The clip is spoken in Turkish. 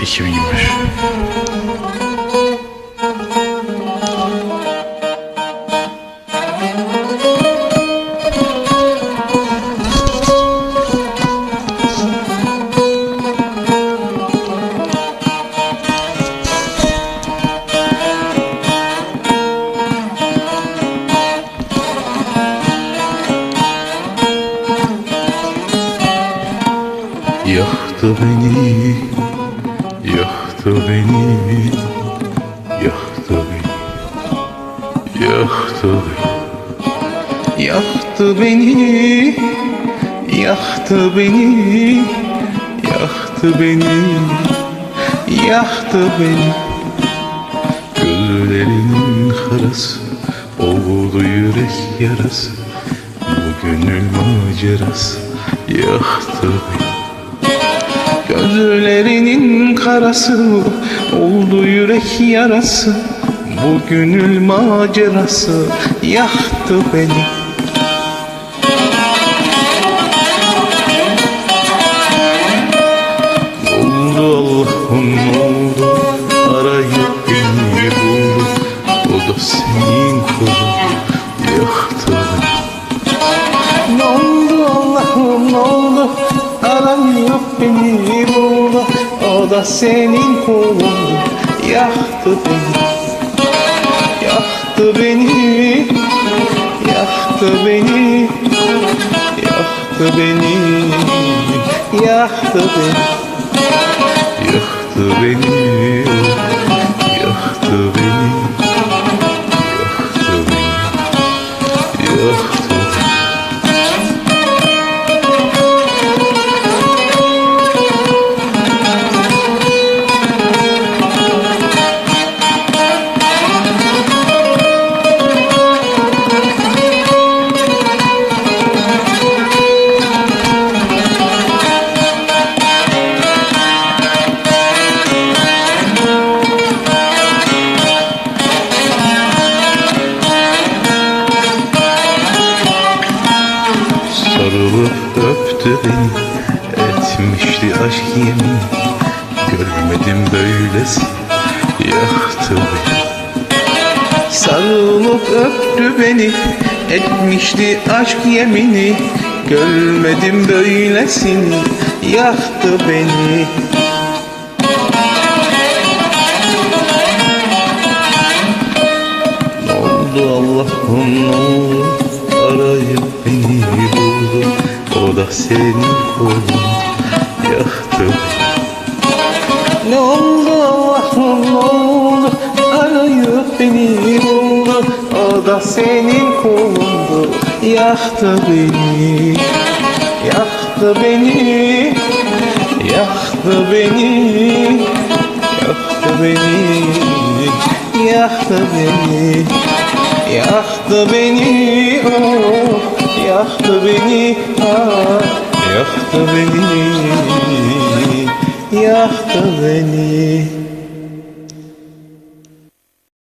2021 Yaktı beni, yaktı beni, yaktı beni, yaktı beni. Yaktı beni, yaktı beni, yaktı beni, yaktı beni. Gözlerinin karası, oldu yürek yarası, bu gönül macerası yaktı beni. Gözlerinin karası oldu yürek yarası Bu gönül macerası yaktı beni Arayıp beni buldu O da senin kulun Yaktı beni Yaktı beni Yaktı beni Yaktı beni Yaktı beni Yaktı beni, yaktı beni, yaktı beni, yaktı beni. Öptü beni Etmişti aşk yemin Görmedim böylesi Yaktı beni. Sarılıp öptü beni Etmişti aşk yemini. Görmedim böylesini Yaktı beni. Ne oldu Allah'ım ne oldu? Arayıp Da senin kolun Yaktı. Ne oldu? Allah'ım ne oldu? Arayıp beni buldu. O da senin kulundu Yaktı beni. Yaktı beni. Yaktı beni. Yaktı beni. Yaktı beni. Yaktı beni. Oh, Yaktı beni ah, Yaktı beni. Yaktı beni